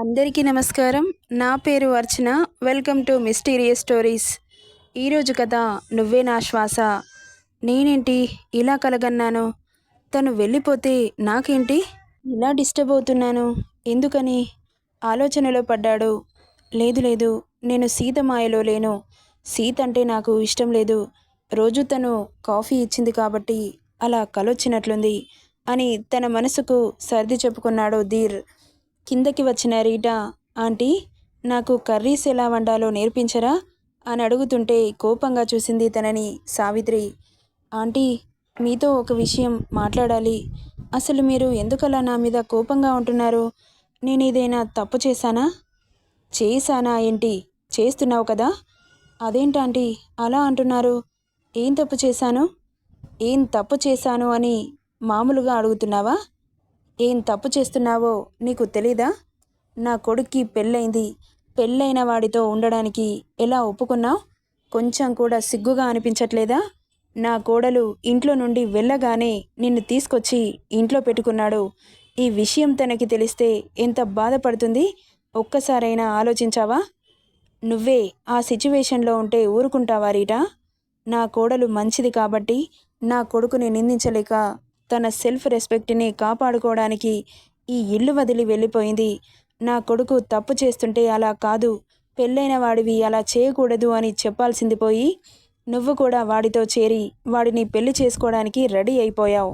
అందరికీ నమస్కారం. నా పేరు Archana. Welcome to mysterious stories. ఈరోజు కథ నువ్వే నా శ్వాస. నేనేంటి ఇలా కలగన్నాను? తను వెళ్ళిపోతే నాకేంటి? ఇలా డిస్టర్బ్ అవుతున్నాను. ఎందుకని? ఆలోచనలో పడ్డాడు. లేదు లేదు. నేను సీత మాయలో లేను. సీత అంటే నాకు ఇష్టం లేదు. రోజు తను కాఫీ ఇచ్చింది కాబట్టి అలా కలొచ్చినట్లుంది అని తన మనసుకు సర్ది చెప్పుకున్నాడు ధీర్. కిందకి వచ్చిన రీటా ఆంటీ నాకు కర్రీస్ ఎలా వండాలో నేర్పించరా? అని అడుగుతుంటే కోపంగా చూసింది తనని సావిత్రి. ఆంటీ మీతో ఒక విషయం మాట్లాడాలి. అసలు మీరు ఎందుకలా నా మీద కోపంగా ఉంటున్నారు? నేను ఏదైనా తప్పు చేశానా? చేశానా ఏంటి? చేస్తున్నావు కదా. అదేంటాంటీ అలా అంటున్నారు. ఏం తప్పు చేశాను? ఏం తప్పు చేశాను అని మామూలుగా అడుగుతున్నావా? ఏం తప్పు చేస్తున్నావో నీకు తెలీదా? నా కొడుక్కి పెళ్ళైంది. పెళ్ళైన వాడితో ఉండడానికి ఎలా ఒప్పుకున్నావు? కొంచెం కూడా సిగ్గుగా అనిపించట్లేదా? నా కోడలు ఇంట్లో నుండి వెళ్ళగానే నిన్ను తీసుకొచ్చి ఇంట్లో పెట్టుకున్నాడు. ఈ విషయం తనకి తెలిస్తే ఎంత బాధపడుతుంది? ఒక్కసారైనా ఆలోచించావా? నువ్వే ఆ సిచ్యువేషన్లో ఉంటే ఊరుకుంటావా రీటా? నా కోడలు మంచిది కాబట్టి నా కొడుకుని నిందించలేక తన సెల్ఫ్ రెస్పెక్ట్ని కాపాడుకోవడానికి ఈ ఇల్లు వదిలి వెళ్ళిపోయింది. నా కొడుకు తప్పు చేస్తుంటే అలా కాదు. పెళ్ళైన వాడివి అలా చేయకూడదు అని చెప్పాల్సింది పోయి నువ్వు కూడా వాడితో చేరి వాడిని పెళ్ళి చేసుకోవడానికి రెడీ అయిపోయావు.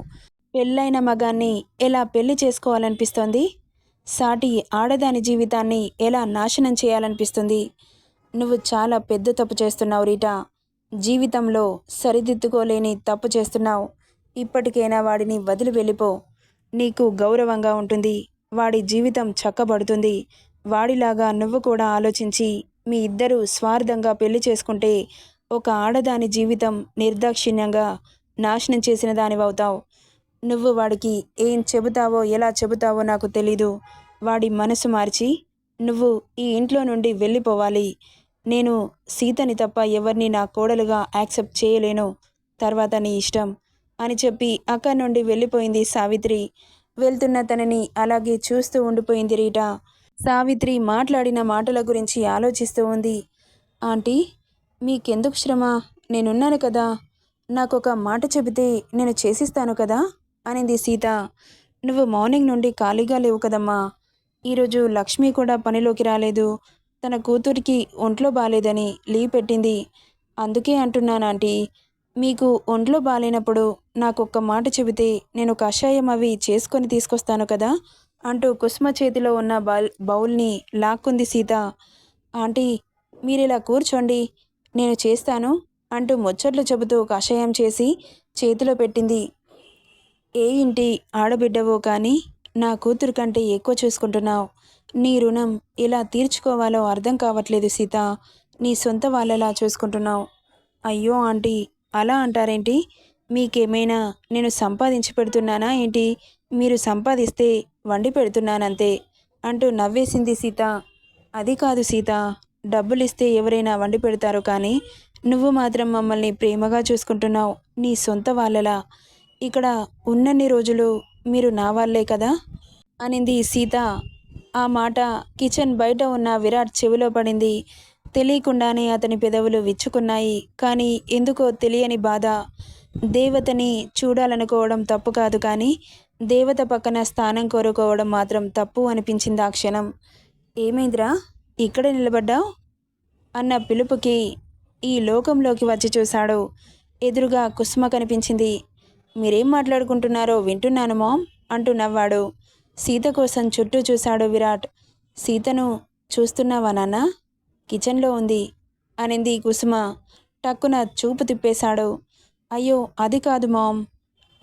పెళ్ళైన మగాన్ని ఎలా పెళ్ళి చేసుకోవాలనిపిస్తోంది? సాటి ఆడదాని జీవితాన్ని ఎలా నాశనం చేయాలనిపిస్తుంది? నువ్వు చాలా పెద్ద తప్పు చేస్తున్నావు రీటా. జీవితంలో సరిదిద్దుకోలేని తప్పు చేస్తున్నావు. ఇప్పటికైనా వాడిని వదిలి వెళ్ళిపో. నీకు గౌరవంగా ఉంటుంది. వాడి జీవితం చక్కబడుతుంది. వాడిలాగా నువ్వు కూడా ఆలోచించి మీ ఇద్దరూ స్వార్థంగా పెళ్ళి చేసుకుంటే ఒక ఆడదాని జీవితం నిర్దాక్షిణ్యంగా నాశనం చేసిన దానివవుతావు నువ్వు వాడికి ఏం చెబుతావో ఎలా చెబుతావో నాకు తెలీదు. వాడి మనసు మార్చి నువ్వు ఈ ఇంట్లో నుండి వెళ్ళిపోవాలి. నేను సీతని తప్ప ఎవరిని నా కోడలుగా యాక్సెప్ట్ చేయలేను. తర్వాత నీ ఇష్టం. అని చెప్పి అక్కడి నుండి వెళ్ళిపోయింది సావిత్రి. వెళ్తున్న తనని అలాగే చూస్తూ ఉండిపోయింది రీట. సావిత్రి మాట్లాడిన మాటల గురించి ఆలోచిస్తూ ఉంది. ఆంటీ మీకెందుకు శ్రమ? నేనున్నాను కదా. నాకు ఒక మాట చెబితే నేను చేసిస్తాను కదా? అనింది సీత. నువ్వు మార్నింగ్ నుండి ఖాళీగా లేవు కదమ్మా. ఈరోజు లక్ష్మి కూడా పనిలోకి రాలేదు. తన కూతురికి ఒంట్లో బాగాలేదని లీవ్ పెట్టింది. అందుకే అంటున్నాను ఆంటీ. మీకు ఒంట్లో బాగాలేనప్పుడు నాకు ఒక్క మాట చెబితే నేను కషాయం అవి చేసుకొని తీసుకొస్తాను కదా? అంటూ కుసుమ చేతిలో ఉన్న బౌల్ బౌల్ని లాక్కుంది సీత. ఆంటీ మీరిలా కూర్చోండి నేను చేస్తాను అంటూ ముచ్చట్లు చెబుతూ కషాయం చేసి చేతిలో పెట్టింది. ఏ ఇంటి ఆడబిడ్డవో కానీ నా కూతురు కంటే ఎక్కువ చూసుకుంటున్నావు. నీ రుణం ఎలా తీర్చుకోవాలో అర్థం కావట్లేదు సీత. నీ సొంత వాళ్ళలా చూసుకుంటున్నావు. అయ్యో ఆంటీ అలా అంటారేంటి? మీకేమైనా నేను సంపాదించి పెడుతున్నానా ఏంటి? మీరు సంపాదిస్తే వండి పెడుతున్నానంతే అంటూ నవ్వేసింది సీత. అది కాదు సీత. డబ్బులిస్తే ఎవరైనా వండి పెడతారు కానీ నువ్వు మాత్రం మమ్మల్ని ప్రేమగా చూసుకుంటున్నావు. నీ సొంత వాళ్ళలా. ఇక్కడ ఉన్నన్ని రోజులు మీరు నా వాళ్ళే కదా? అనింది సీత. ఆ మాట కిచెన్ బయట ఉన్న విరాట్ చెవిలో పడింది. తెలియకుండానే అతని పెదవులు విచ్చుకున్నాయి. కానీ ఎందుకో తెలియని బాధ. దేవతని చూడాలనుకోవడం తప్పు కాదు కానీ దేవత పక్కన స్థానం కోరుకోవడం మాత్రం తప్పు అనిపించింది ఆ క్షణం. ఏమైందిరా? ఇక్కడే నిలబడ్డావు? అన్న పిలుపుకి ఈ లోకంలోకి వచ్చి చూశాడు. ఎదురుగా కుసుమ కనిపించింది. మీరేం మాట్లాడుకుంటున్నారో వింటున్నాను మామ్ అంటూ నవ్వాడు. సీత కోసం చుట్టూ చూశాడు విరాట్. సీతను చూస్తున్నావా నాన్న? కిచెన్లో ఉంది అనింది కుసుమ. టక్కున చూపు తిప్పేశాడు. అయ్యో అది కాదు మామ్.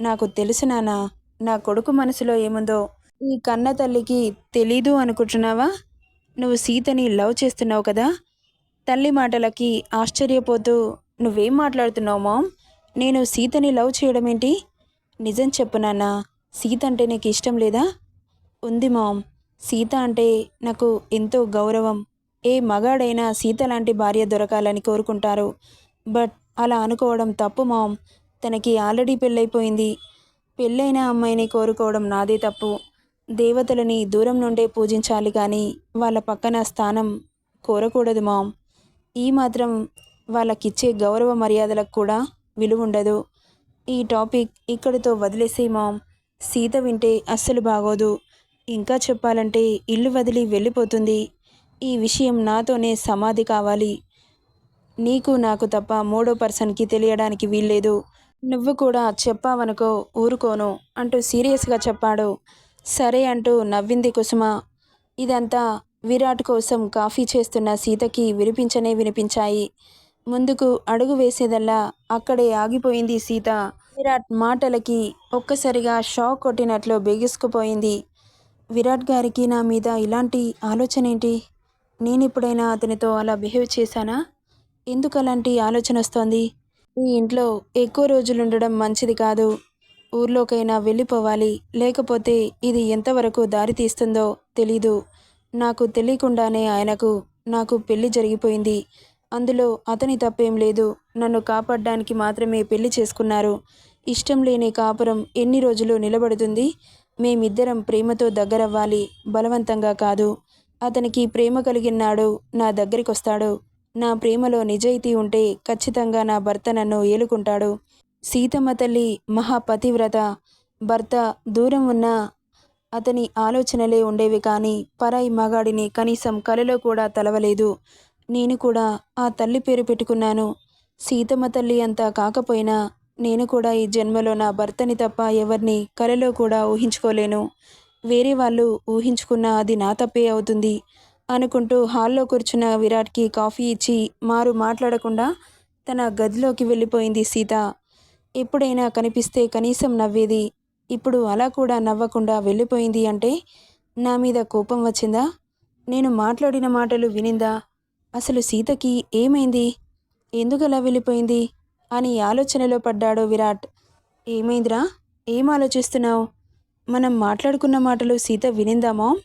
నాకు తెలుసు నానా నా కొడుకు మనసులో ఏముందో. ఈ కన్న తల్లికి తెలీదు అనుకుంటున్నావా? నువ్వు సీతని లవ్ చేస్తున్నావు కదా? తల్లి మాటలకి ఆశ్చర్యపోతూ నువ్వేం మాట్లాడుతున్నావు మామ్? నేను సీతని లవ్ చేయడం ఏంటి? నిజం చెప్పు నాన్న సీత అంటే నీకు ఇష్టం లేదా? ఉంది మామ్. సీత అంటే నాకు ఎంతో గౌరవం. ఏ మగాడైనా సీత లాంటి భార్య దొరకాలని కోరుకుంటారు. బట్ అలా అనుకోవడం తప్పు మామ్. తనకి ఆల్రెడీ పెళ్ళైపోయింది. పెళ్ళైన అమ్మాయిని కోరుకోవడం నాదే తప్పు. దేవతలని దూరం నుండే పూజించాలి కానీ వాళ్ళ పక్కన స్థానం కోరకూడదు మామ్. ఈ మాత్రం వాళ్ళకిచ్చే గౌరవ మర్యాదలకు కూడా విలువ ఉండదు ఈ టాపిక్ ఇక్కడితో వదిలేసే మామ్. సీత వింటే అస్సలు బాగోదు. ఇంకా చెప్పాలంటే ఇల్లు వదిలి వెళ్ళిపోతుంది. ఈ విషయం నాతోనే సమాధి కావాలి. నీకు నాకు తప్ప మూడో పర్సన్కి తెలియడానికి వీల్లేదు. నువ్వు కూడా చెప్పావనుకో ఊరుకోను అంటూ సీరియస్గా చెప్పాడు. సరే అంటూ నవ్వింది కుసుమ. ఇదంతా విరాట్ కోసం కాఫీ చేస్తున్న సీతకి వినిపించనే వినిపించాయి. ముందుకు అడుగు వేసేదల్లా అక్కడే ఆగిపోయింది సీత. విరాట్ మాటలకి ఒక్కసారిగా షాక్ కొట్టినట్లు బిగుసుకుపోయింది. విరాట్ గారికి నా మీద ఇలాంటి ఆలోచన ఏంటి నేను ఎప్పుడైనా అతనితో అలా బిహేవ్ చేశానా? ఎందుకు అలాంటి ఆలోచన వస్తోంది? ఈ ఇంట్లో ఎక్కువ రోజులు ఉండడం మంచిది కాదు. ఊర్లోకైనా వెళ్ళిపోవాలి. లేకపోతే ఇది ఎంతవరకు దారి తీస్తుందో తెలీదు. నాకు తెలియకుండానే ఆయనకు నాకు పెళ్ళి జరిగిపోయింది. అందులో అతని తప్పేం లేదు. నన్ను కాపాడడానికి మాత్రమే పెళ్ళి చేసుకున్నారు. ఇష్టం లేని కాపురం ఎన్ని రోజులు నిలబడుతుంది? మేమిద్దరం ప్రేమతో దగ్గరవ్వాలి. బలవంతంగా కాదు. అతనికి ప్రేమ కలిగినాడు నా దగ్గరికి వస్తాడు నా ప్రేమలో నిజాయితీ ఉంటే ఖచ్చితంగా నా భర్త నన్ను ఏలుకుంటాడు. సీతమ్మ తల్లి మహాపతివ్రత. భర్త దూరం ఉన్న అతని ఆలోచనలే ఉండేవి కానీ పరాయి మగాడిని కనీసం కలలో కూడా తలవలేదు. నేను కూడా ఆ తల్లి పేరు పెట్టుకున్నాను. సీతమ్మ తల్లి అంతా కాకపోయినా నేను కూడా ఈ జన్మలో నా భర్తని తప్ప ఎవరిని కలలో కూడా ఊహించుకోలేను. వేరే వాళ్ళు ఊహించుకున్న అది నా తప్పే అవుతుంది అనుకుంటూ హాల్లో కూర్చున్న విరాట్కి కాఫీ ఇచ్చి మారు మాట్లాడకుండా తన గదిలోకి వెళ్ళిపోయింది సీత. ఎప్పుడైనా కనిపిస్తే కనీసం నవ్వేది. ఇప్పుడు అలా కూడా నవ్వకుండా వెళ్ళిపోయింది అంటే నా మీద కోపం వచ్చిందా? నేను మాట్లాడిన మాటలు వినిందా? అసలు సీతకి ఏమైంది? ఎందుకు అలా వెళ్ళిపోయింది? అని ఆలోచనలో పడ్డాడు విరాట్. ఏమైందిరా? ఏం ఆలోచిస్తున్నావు? మనం మాట్లాడుకున్న మాటలు సీత వినిందామో?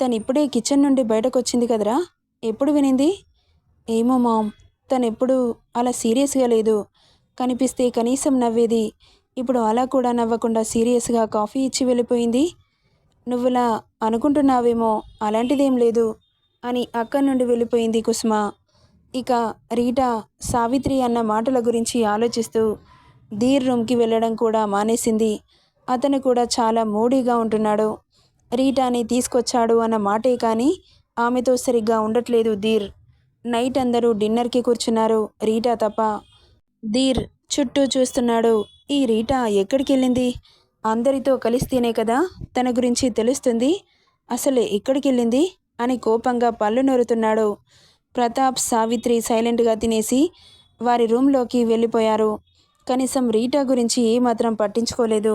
తను ఇప్పుడే కిచెన్ నుండి బయటకు వచ్చింది కదరా. ఎప్పుడు వినింది? ఏమో మామ్ తను ఎప్పుడు అలా సీరియస్గా లేదు. కనిపిస్తే కనీసం నవ్వేది. ఇప్పుడు అలా కూడా నవ్వకుండా సీరియస్గా కాఫీ ఇచ్చి వెళ్ళిపోయింది. నువ్వులా అనుకుంటున్నావేమో అలాంటిదేం లేదు అని అక్కడి నుండి వెళ్ళిపోయింది కుసుమ. ఇక రీటా సావిత్రి అన్న మాటల గురించి ఆలోచిస్తూ ధీర్ రూమ్కి వెళ్ళడం కూడా మానేసింది. అతను కూడా చాలా మూడీగా ఉంటున్నాడు. రీటాని తీసుకొచ్చాడు అన్న మాటే కానీ ఆమెతో సరిగ్గా ఉండట్లేదు ధీర్. నైట్ అందరూ డిన్నర్కి కూర్చున్నారు. రీటా తప్ప ధీర్ చుట్టూ చూస్తున్నాడు. ఈ రీటా ఎక్కడికి వెళ్ళింది అందరితో కలిస్తేనే కదా తన గురించి తెలుస్తుంది. అసలు ఎక్కడికి వెళ్ళింది అని కోపంగా పళ్ళు నొరుతున్నాడు. ప్రతాప్ సావిత్రి సైలెంట్గా తినేసి వారి రూమ్లోకి వెళ్ళిపోయారు. కనీసం రీటా గురించి ఏమాత్రం పట్టించుకోలేదు.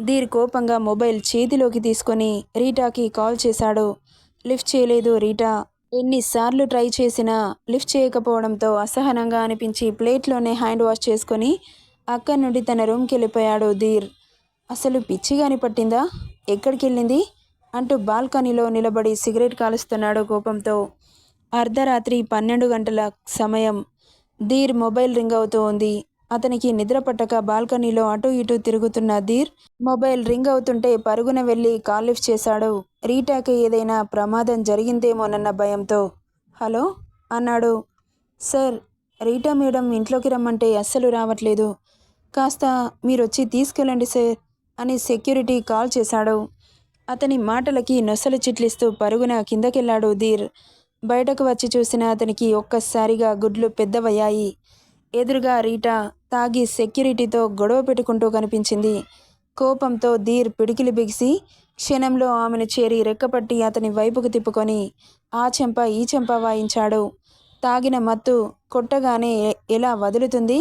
ధీర్ కోపంగా మొబైల్ చేతిలోకి తీసుకొని రీటాకి కాల్ చేశాడు. లిఫ్ట్ చేయలేదు రీటా. ఎన్నిసార్లు ట్రై చేసినా లిఫ్ట్ చేయకపోవడంతో అసహనంగా అనిపించి ప్లేట్లోనే హ్యాండ్ వాష్ చేసుకొని అక్కడి నుండి తన రూమ్కి వెళ్ళిపోయాడు ధీర్. అసలు పిచ్చిగాని పట్టిందా? ఎక్కడికి వెళ్ళింది? అంటూ బాల్కనీలో నిలబడి సిగరెట్ కాలుస్తున్నాడు కోపంతో. అర్ధరాత్రి పన్నెండు గంటల సమయం. ధీర్ మొబైల్ రింగ్ అవుతూ ఉంది. అతనికి నిద్ర పట్టక బాల్కనీలో అటు ఇటు తిరుగుతున్న ధీర్ మొబైల్ రింగ్ అవుతుంటే పరుగున వెళ్ళి కాల్ లిఫ్ట్ చేశాడు. రీటాకి ఏదైనా ప్రమాదం జరిగిందేమోనన్న భయంతో. హలో? అన్నాడు. సార్ రీటా మేడం ఇంట్లోకి రమ్మంటే అస్సలు రావట్లేదు. కాస్త మీరొచ్చి తీసుకెళ్ళండి సార్ అని సెక్యూరిటీ కాల్ చేశాడు. అతని మాటలకి నొసలు చిట్లిస్తూ పరుగున కిందకెళ్ళాడు ధీర్. బయటకు వచ్చి చూసిన అతనికి ఒక్కసారిగా గుడ్లు పెద్దవయ్యాయి. ఎదురుగా రీటా తాగి సెక్యూరిటీతో గొడవ పెట్టుకుంటూ కనిపించింది. కోపంతో ధీర్ పిడికిలి బిగిసి క్షణంలో ఆమెను చేరి రెక్కపట్టి అతని వైపుకు తిప్పుకొని ఆ చెంప ఈ చెంప వాయించాడు. తాగిన మత్తు కొట్టగానే ఎలా వదులుతుంది?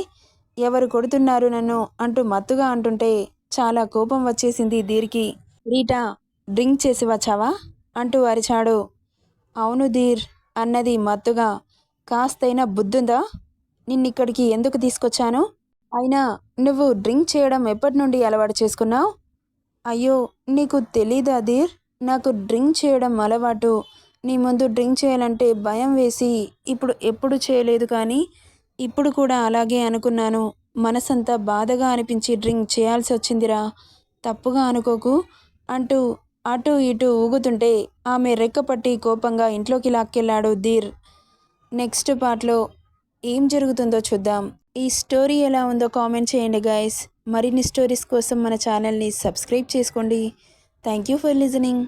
ఎవరు కొడుతున్నారు నన్ను? అంటూ మత్తుగా అంటుంటే చాలా కోపం వచ్చేసింది ధీర్కి. రీటా డ్రింక్ చేసి వచ్చావా? అంటూ అరిచాడు. అవును ధీర్ అన్నది మత్తుగా. కాస్తైనా బుద్ధుందా? నిన్నిక్కడికి ఎందుకు తీసుకొచ్చాను? అయినా నువ్వు డ్రింక్ చేయడం ఎప్పటి నుండి అలవాటు చేసుకున్నావు? అయ్యో నీకు తెలీదు ధీర్ నాకు డ్రింక్ చేయడం అలవాటు. నీ ముందు డ్రింక్ చేయాలంటే భయం వేసి ఇప్పుడు ఎప్పుడు చేయలేదు కానీ ఇప్పుడు కూడా అలాగే అనుకున్నాను. మనసంతా బాధగా అనిపించి డ్రింక్ చేయాల్సి వచ్చిందిరా. తప్పుగా అనుకోకు అంటూ అటు ఇటు ఊగుతుంటే ఆమె రెక్కపట్టి కోపంగా ఇంట్లోకి లాక్కెళ్ళాడు ధీర్. నెక్స్ట్ పార్ట్లో ఏం జరుగుతుందో చూద్దాం. ఈ స్టోరీ ఎలా ఉందో కామెంట్ చేయండి గాయస్ మరిన్ని స్టోరీస్ కోసం మన ఛానల్ని సబ్స్క్రైబ్ చేసుకోండి. Thank you for listening